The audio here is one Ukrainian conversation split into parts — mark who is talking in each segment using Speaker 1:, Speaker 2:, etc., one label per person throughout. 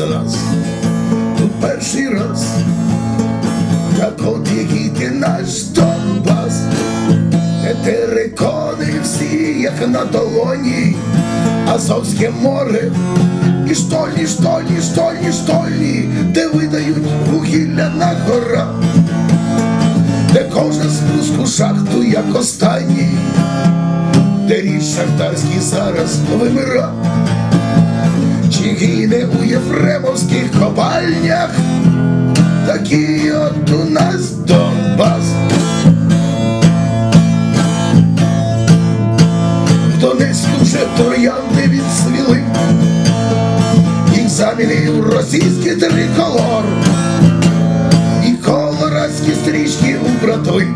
Speaker 1: за нас. Тут перший раз, так от який ти наш Донбас, терикони всі, як на долоні, Азовське море, і штольні, штольні, штольні, штольні, де видають вугілля на горах, де кожен спуск у шахту, як останній, де річ шахтарський зараз вимира, чи гине у єфремовських копальнях, такий от у нас Донбас. В Донецьку вже троянди відсвіли, їх замінив російський триколор. І колорадські стрічки у братви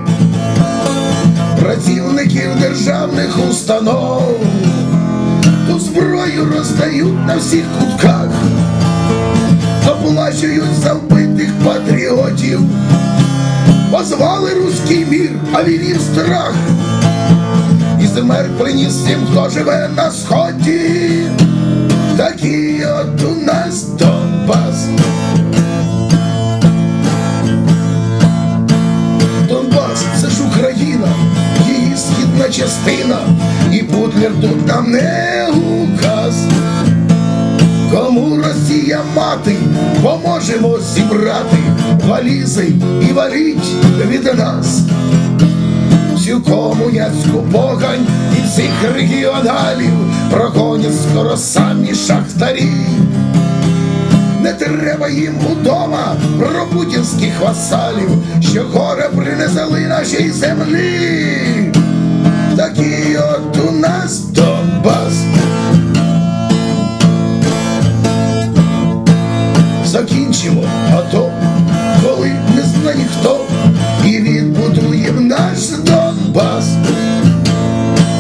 Speaker 1: працівників державних установ, зброю роздають на всіх кутках, оплачують за вбитих патріотів, позвали руський мір, а вірів страх, і змер приніс тим, хто живе на сході, такий от у нас Донбас. Донбас це ж Україна, її східна частина, і Путлер тут нам не указ. Кому Росія мати, поможемо зібрати валізи і валіть від нас. Всю комуняцьку погань і всіх регіоналів прогонять скоро самі шахтарі. Не треба їм удома про путінських васалів, що горе принесли нашій землі. Такий от у нас Закінчимо АТО, коли не зна ніхто, і відбудуємо наш Донбас.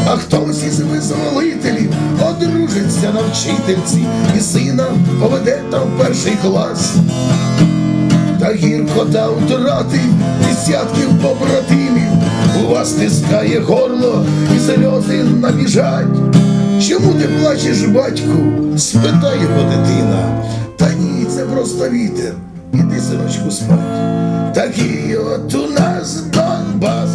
Speaker 1: А хтось із визволителів одружиться на вчительці і сина поведе там перший клас. Та гіркота втрати десятків побратимів, у вас тискає горло і сльози набіжать. Чому ти плачеш, батьку? спитає його дитина. Та ні, просто вітер, іди синочку спать. Такий от у нас Донбас.